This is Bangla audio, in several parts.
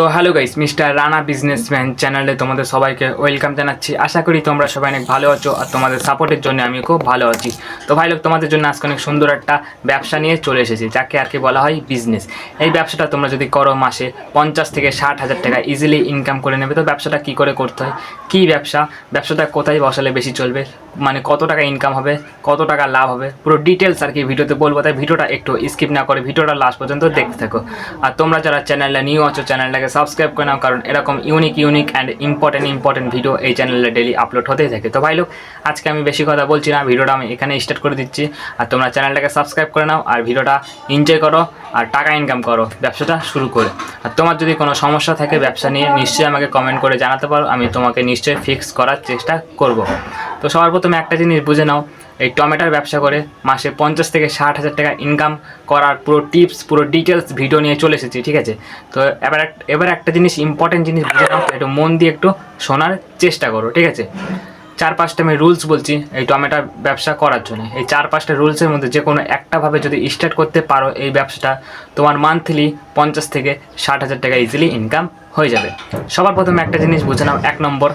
তো hello guys mister Rana businessman চ্যানেলে তোমাদের সবাইকে ওয়েলকাম জানাচ্ছি। আশা করি তোমরা সবাই অনেক ভালো আছো আর তোমাদের সাপোর্টের জন্য আমি খুব ভালো আছি। তো ভাই লোক, তোমাদের জন্য আজকে অনেক সুন্দর একটা ব্যবসা নিয়ে চলে এসেছি, যাকে আর কি বলা হয় বিজনেস এই ব্যবসাটা তোমরা যদি করো মাসে পঞ্চাশ থেকে ষাট হাজার টাকা ইজিলি ইনকাম করে নেবে, তো ব্যবসাটা কী করে করতে হয়? কী ব্যবসা? ব্যবসাটা কোথায় বসালে বেশি চলবে? মানে কত টাকা ইনকাম হবে, কত টাকা লাভ হবে, পুরো ডিটেলস আর কি ভিডিওতে বলব, তাই ভিডিওটা একটু স্কিপ না করে ভিডিওটা লাস্ট পর্যন্ত দেখতে থাকো। আর তোমরা যারা চ্যানেলটা নিউ আছো চ্যানেলটাকে সাবস্ক্রাইব করে নাও, কারণ এরকম unique unique and important important video এই চ্যানেলে ডেলি আপলোড হতেই থাকে। তো ভাই লোক, আজকে আমি বেশি কথা বলছি না, ভিডিওটা আমি এখানে স্টার্ট করে দিচ্ছি। আর তোমরা চ্যানেলটাকে সাবস্ক্রাইব করে নাও, আর ভিডিওটা এনজয় করো, আর টাকা ইনকাম করো, ব্যবসাটা শুরু করে। আর তোমার যদি কোনো সমস্যা থাকে ব্যবসা নিয়ে, নিশ্চয়ই আমাকে কমেন্ট করে জানাতে পারো, আমি তোমাকে নিশ্চয়ই ফিক্স করার চেষ্টা করব। তো সবার প্রথমে একটা জিনিস বুঝে নাও, এই টমেটোর ব্যবসা করে মাসে পঞ্চাশ থেকে ষাট হাজার টাকা ইনকাম করার পুরো টিপস পুরো ডিটেলস ভিডিও নিয়ে চলে এসেছি, ঠিক আছে? তো এবার এবার একটা জিনিস ইম্পর্টেন্ট জিনিস বুঝে নাও, একটু মন দিয়ে একটু শোনার চেষ্টা করো, ঠিক আছে? চার পাঁচটা আমি রুলস বলছি এই টমেটোর ব্যবসা করার জন্য। এই চার পাঁচটা রুলসের মধ্যে যে কোনো একটাভাবে যদি স্টার্ট করতে পারো এই ব্যবসাটা, তোমার মান্থলি পঞ্চাশ থেকে ষাট হাজার টাকা ইজিলি ইনকাম হয়ে যাবে। সবার প্রথমে একটা জিনিস বুঝে নাও, এক নম্বর,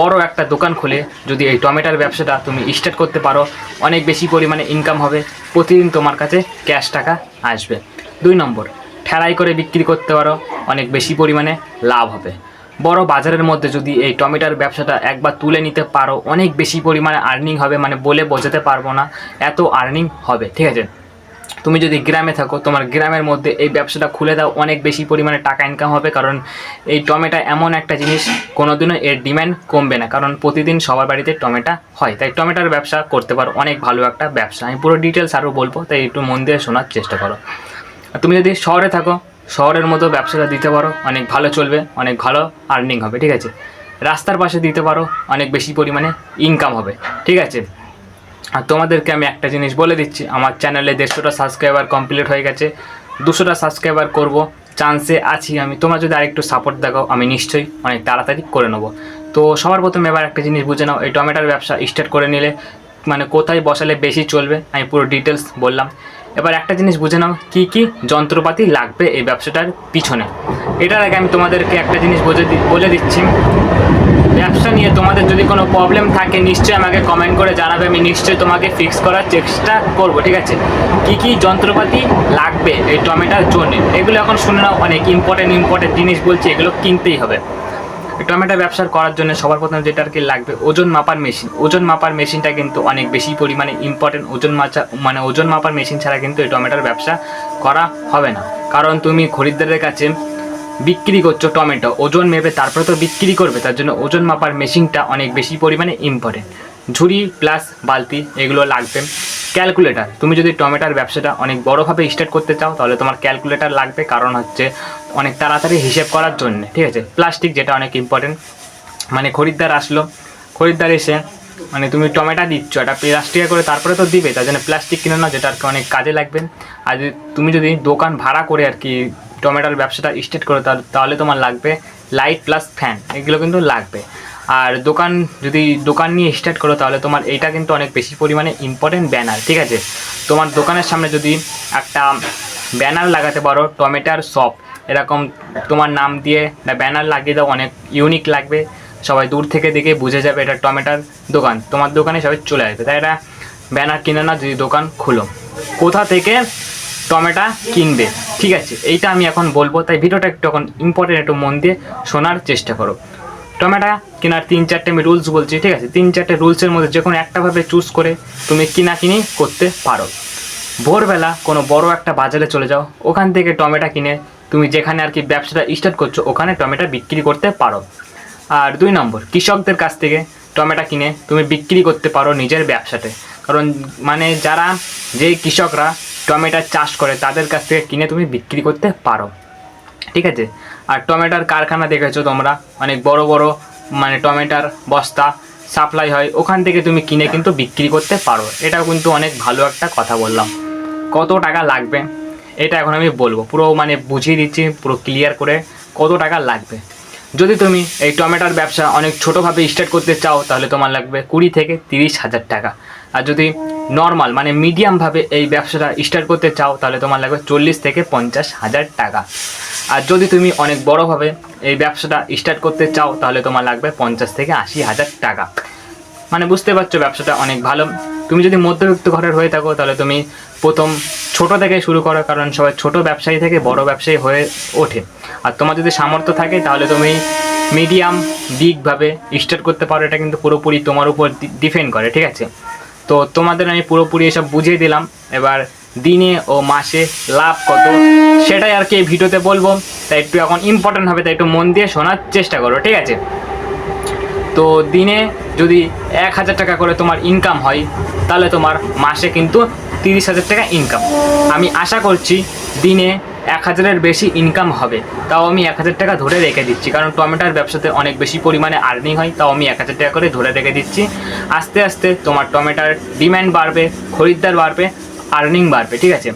বড় একটা দোকান খুলে যদি এই টমেটোর ব্যবসাটা তুমি স্টার্ট করতে পারো, অনেক বেশি পরিমাণে ইনকাম হবে, প্রতিদিন তোমার কাছে ক্যাশ টাকা আসবে। দুই নম্বর, ঠেলাই করে বিক্রি করতে পারো, অনেক বেশি পরিমাণে লাভ হবে। বড় বাজারের মধ্যে যদি এই টমেটোর ব্যবসাটা একবার তুলে নিতে পারো, অনেক বেশি পরিমাণে আর্নিং হবে মানে বলে বোঝাতে পারব না, এত আর্নিং হবে, ঠিক আছে? তুমি যদি গ্রামে থাকো, তোমার গ্রামের মধ্যে এই ব্যবসাটা খুলে দাও, অনেক বেশি পরিমাণে টাকা ইনকাম হবে, কারণ এই টমেটো এমন একটা জিনিস, কোনোদিনও এর ডিম্যান্ড কমবে না, কারণ প্রতিদিন সবার বাড়িতে টমেটো হয়। তাই টমেটোর ব্যবসা করতে পারো, অনেক ভালো একটা ব্যবসা। আমি পুরো ডিটেলস আরও বলব, তাই একটু মন দিয়ে শোনার চেষ্টা করো। তুমি যদি শহরে থাকো, শহরের মতো ব্যবসাটা দিতে পারো, অনেক ভালো চলবে, অনেক ভালো আর্নিং হবে, ঠিক আছে? রাস্তার পাশে দিতে পারো, অনেক বেশি পরিমাণে ইনকাম হবে, ঠিক আছে? আর তোমাদেরকে আমি একটা জিনিস বলে দিচ্ছি, আমার চ্যানেলে দেড়শোটা সাবস্ক্রাইবার কমপ্লিট হয়ে গেছে। দুশোটা সাবস্ক্রাইবার করব চান্সে আছি আমি। তোমরা যদি আরেকটু সাপোর্ট দেখাও, আমি নিশ্চয়ই অনেক তাড়াতাড়ি করে নেব। তো সবার প্রথমে এবার একটা জিনিস বুঝে নাও, এই টমেটোর ব্যবসা স্টার্ট করে নিলে মানে কোথায় বসালে বেশি চলবে, আমি পুরো ডিটেলস বললাম। এবার একটা জিনিস বুঝে নাও, কী কী যন্ত্রপাতি লাগবে এই ব্যবসাটার পিছনে। এটার আগে আমি তোমাদেরকে একটা জিনিস বলে দিচ্ছি। যদি কোনো প্রবলেম থাকে, নিশ্চয়ই আমাকে কমেন্ট করে জানাবে। আমি নিশ্চয়ই তোমাকে ফিক্স করার চেষ্টা করব, ঠিক আছে? কি কি যন্ত্রপাতি লাগবে এই টমেটোর জন্য? এগুলো এখন শুনে নাও অনেক ইম্পর্টেন্ট ইম্পর্টেন্ট জিনিস বলছি, এগুলো কিনতেই হবে। টমেটো ব্যবসার করার জন্য সবার প্রথমে যেটা আর কি লাগবে, ওজন মাপার মেশিন ওজন মাপার মেশিনটা কিন্তু অনেক বেশি পরিমাণে ইম্পর্টেন্ট ওজন মাচা মানে ওজন মাপার মেশিন ছাড়া কিন্তু এই টমেটোর ব্যবসা করা হবে না। কারণ তুমি খরিদ্দারের কাছে বিক্রি করছ টমেটো, ওজন মেপে তারপরে তো বিক্রি করবে, তার জন্য ওজন মাপার মেশিনটা অনেক বেশি পরিমাণে ইম্পর্টেন্ট ঝুড়ি প্লাস বালতি, এগুলো লাগবে। ক্যালকুলেটার তুমি যদি টমেটোর ব্যবসাটা অনেক বড়োভাবে স্টার্ট করতে চাও, তাহলে তোমার ক্যালকুলেটার লাগবে, কারণ হচ্ছে অনেক তাড়াতাড়ি হিসেব করার জন্য, ঠিক আছে? প্লাস্টিক যেটা অনেক ইম্পর্টেন্ট মানে খরিদ্দার আসলো, খরিদ্দার এসে মানে তুমি টমেটো দিচ্ছ, এটা প্লাস্টিকে করে তারপরে তো দিবে, তার জন্য প্লাস্টিক কিনে নাও, যেটা আর কি অনেক কাজে লাগবে। আর তুমি যদি দোকান ভাড়া করে আর কি টমেটোর ব্যবসাটা স্টার্ট করো তাহলে- তোমার লাগবে লাইট প্লাস ফ্যান এগুলো কিন্তু লাগবে। আর দোকান, যদি দোকান নিয়ে স্টার্ট করো, তাহলে তোমার এইটা কিন্তু অনেক বেশি পরিমাণে ইম্পর্টেন্ট ব্যানার ঠিক আছে? তোমার দোকানের সামনে যদি একটা ব্যানার লাগাতে পারো, টমেটোর শপ এরকম তোমার নাম দিয়ে ব্যানার লাগিয়ে দাও, অনেক ইউনিক লাগবে। সবাই দূর থেকে দেখে বুঝে যাবে এটা টমেটার দোকান। তোমার দোকানে সবাই চলে আসবে। তাই এটা ব্যানার কিনে না যদি দোকান খুলো। কোথা থেকে টমেটো কিনবে? ঠিক আছে, এইটা আমি এখন বলব। তাই ভিডিওটা একটু এখন ইম্পর্টেন্ট একটু মন দিয়ে শোনার চেষ্টা করো। টমেটো কেনার তিন চারটে আমি রুলস বলছি, ঠিক আছে? তিন চারটে রুলসের মধ্যে যে কোনো একটাভাবে চুজ করে তুমি কিনা কিনি করতে পারো। ভোরবেলা কোনো বড় একটা বাজারে চলে যাও, ওখান থেকে টমেটো কিনে তুমি যেখানে আর কি ব্যবসাটা স্টার্ট করছ, ওখানে টমেটো বিক্রি করতে পারো। আর দুই নম্বর, কৃষকদের কাছ থেকে টমেটো কিনে তুমি বিক্রি করতে পারো নিজের ব্যবসাতে। কারণ মানে যারা, যেই কৃষকরা টমেটো চাষ করে তাদের কাছ থেকে কিনে তুমি বিক্রি করতে পারো। ঠিক আছে? আর টমেটোর কারখানা দেখেছ তোমরা? অনেক বড় বড় মানে টমেটোর বস্তা সাপ্লাই হয়। ওখান থেকে তুমি কিনে কিন্তু বিক্রি করতে পারো। এটাও কিন্তু অনেক ভালো একটা কথা বললাম। কত টাকা লাগবে? এটা এখন আমি বলব। পুরো মানে বুঝিয়ে দিচ্ছি, পুরো ক্লিয়ার করে কত টাকা লাগবে। যদি তুমি এই টমেটোর ব্যবসা অনেক ছোটোভাবে স্টার্ট করতে চাও, তাহলে তোমার লাগবে কুড়ি থেকে তিরিশ হাজার টাকা। আর যদি নর্মাল মানে মিডিয়ামভাবে এই ব্যবসাটা স্টার্ট করতে চাও, তাহলে তোমার লাগবে চল্লিশ থেকে পঞ্চাশ হাজার টাকা। আর যদি তুমি অনেক বড়োভাবে এই ব্যবসাটা স্টার্ট করতে চাও, তাহলে তোমার লাগবে পঞ্চাশ থেকে আশি হাজার টাকা। মানে বুঝতে পারছ ব্যবসাটা অনেক ভালো। তুমি যদি মধ্যবিত্ত ঘরের হয়ে থাকো, তাহলে তুমি প্রথম ছোট থেকে শুরু করো, কারণ সবাই ছোট ব্যবসায়ী থেকে বড় ব্যবসায়ী হয়ে ওঠে। আর তোমার যদি সামর্থ্য থাকে, তাহলে তুমি মিডিয়াম বিগভাবে স্টার্ট করতে পারো। এটা কিন্তু পুরোপুরি তোমার উপর ডিপেন্ড করে, ঠিক আছে? তো তোমাদের আমি পুরোপুরি এসব বুঝিয়ে দিলাম। এবার দিনে ও মাসে লাভ কত, সেটাই আর কি এই ভিডিওতে বলব। তাই একটু এখন ইম্পর্টেন্ট হবে, তাই একটু মন দিয়ে শোনার চেষ্টা করো, ঠিক আছে? তো দিনে যদি এক হাজার টাকা করে তোমার ইনকাম হয়, তাহলে তোমার মাসে কিন্তু তিরিশ হাজার টাকা ইনকাম আমি আশা করছি দিনে এক হাজারের বেশি ইনকাম হবে। তাও আমি এক হাজার টাকা ধরে রেখে দিচ্ছি, কারণ টমেটোর ব্যবসাতে অনেক বেশি পরিমাণে আর্নিং হয়, তাও আমি এক হাজার টাকা করে ধরে রেখে দিচ্ছি। আস্তে আস্তে তোমার টমেটোর ডিম্যান্ড বাড়বে, খরিদ্দার বাড়বে আর্নিং বাড়বে, ঠিক আছে?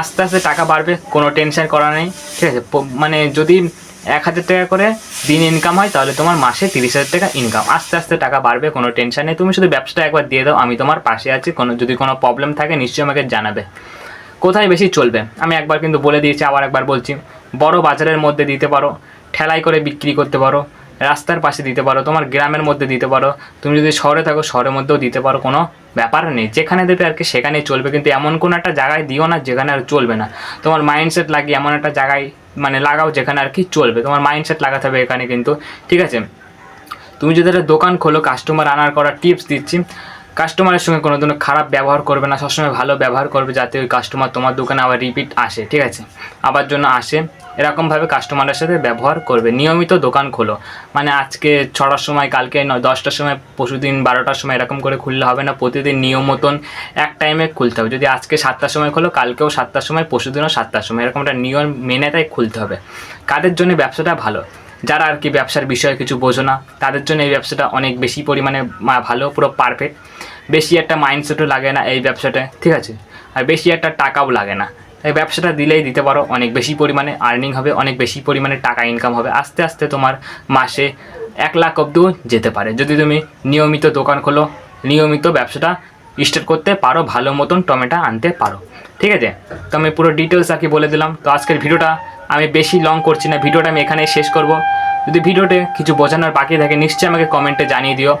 আস্তে আস্তে টাকা বাড়বে, কোনো টেনশন করা নেই, ঠিক আছে? মানে যদি এক হাজার টাকা করে দিন ইনকাম হয়, তাহলে তোমার মাসে তিরিশ হাজার টাকা ইনকাম আস্তে আস্তে টাকা বাড়বে, কোনো টেনশন নেই। তুমি শুধু ব্যবসাটা একবার দিয়ে দাও, আমি তোমার পাশে আছি, কোনো, যদি কোনো প্রবলেম থাকে, নিশ্চয়ই আমাকে জানাবে। কোথায় বেশি চলবে? আমি একবার কিন্তু বলে দিয়েছি, আবার একবার বলছি। বড় বাজারের মধ্যে দিতে পারো, ঠেলাই করে বিক্রি করতে পারো, রাস্তার পাশে দিতে পারো, তোমার গ্রামের মধ্যে দিতে পারো। তুমি যদি শহরে থাকো, শহরের মধ্যেও দিতে পারো, কোনো ব্যাপার নেই। যেখানে দেবে আর কি, সেখানেই চলবে। কিন্তু এমন কোনো একটা জায়গায় দিও না, যেখানে আর চলবে না। তোমার মাইন্ডসেট লাগিয়ে এমন একটা জায়গায় মানে লাগাও যেখানে আর কি চলবে। তোমার মাইন্ডসেট লাগাতে হবে এখানে কিন্তু। ঠিক আছে? তুমি যদি একটা দোকান খোলো কাস্টমার আনার করার টিপস দিচ্ছি। কাস্টমারের সঙ্গে কোনো দিনও খারাপ ব্যবহার করবে না, সবসময় ভালো ব্যবহার করবে যাতে ওই কাস্টমার তোমার দোকানে আবার রিপিট আসে, ঠিক আছে? আবার জন্য আসে, এরকমভাবে কাস্টমারের সাথে ব্যবহার করবে। নিয়মিত দোকান খোলো। মানে আজকে ছটার সময়, কালকে দশটার সময়, পরশুদিন বারোটার সময় এরকম করে খুললে হবে না। প্রতিদিন নিয়ম মতন এক টাইমে খুলতে হবে। যদি আজকে সাতটার সময় খোলো, কালকেও সাতটার সময়, পরশুদিনও সাতটার সময়। এরকম একটা নিয়ম মেনে তাই খুলতে হবে। কাদের জন্য ব্যবসাটা ভালো? যারা আর কি ব্যবসার বিষয়ে কিছু বোঝো না, তাদের জন্য এই ব্যবসাটা অনেক বেশি পরিমাণে ভালো, পুরো পারফেক্ট বেশি একটা মাইন্ডসেটও লাগে না এই ব্যবসাটায় ঠিক আছে? আর বেশি একটা টাকাও লাগে না। এই ব্যবসাটা দিলেই দিতে পারো, অনেক বেশি পরিমাণে আর্নিং হবে, অনেক বেশি পরিমাণে টাকা ইনকাম হবে। আস্তে আস্তে তোমার মাসে এক লাখ অব্দিও যেতে পারে। যদি তুমি নিয়মিত দোকান খোলো, নিয়মিত ব্যবসাটা স্টার্ট করতে পারো, ভালো মতন টমেটো আনতে পারো। ঠিক আছে? তো আমি পুরো ডিটেলস আর কি বলে দিলাম। তো আজকের ভিডিওটা আমি বেশি লং করছি না। ভিডিওটা আমি এখানেই শেষ করব। যদি ভিডিওতে কিছু বোঝানোর বাকি থাকে, নিশ্চয়ই আমাকে কমেন্টে জানিয়ে দিও।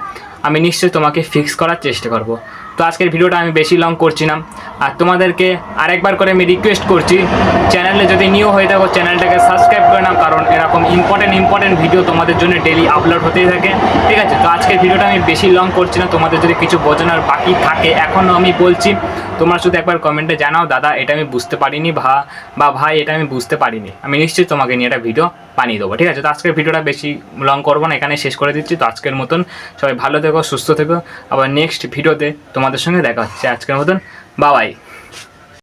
আমি নিশ্চয়ই তোমাকে ফিক্স করার চেষ্টা করব। তো আজকের ভিডিওটা আমি বেশি লং করছি না। আর তোমাদেরকে আরেকবার করে আমি রিকোয়েস্ট করছি, চ্যানেলে যদি নিউ হয়ে থাকো, চ্যানেলটাকে সাবস্ক্রাইব করে নাও, কারণ এরকম ইম্পর্টেন্ট ইম্পর্টেন্ট ভিডিও তোমাদের জন্য ডেলি আপলোড হতেই থাকে। ঠিক আছে? তো আজকের ভিডিওটা আমি বেশি লং করছি না। তোমাদের যদি কিছু বোঝানোর বাকি থাকে এখনও আমি বলছি, তোমরা শুধু একবার কমেন্টে জানাও, দাদা, এটা আমি বুঝতে পারিনি ভা বা ভাই, এটা আমি বুঝতে পারিনি। আমি নিশ্চয়ই তোমাকে নিয়ে একটা ভিডিও বানিয়ে দেবো। ঠিক আছে? তো আজকের ভিডিওটা বেশি লং করব না এখানে শেষ করে দিচ্ছি। তো আজকের মতন সবাই ভালো থেকো সুস্থ থেকো। আবার নেক্সট ভিডিওতে তোমাদের সঙ্গে দেখা হচ্ছে। আজকের মতন বাবাই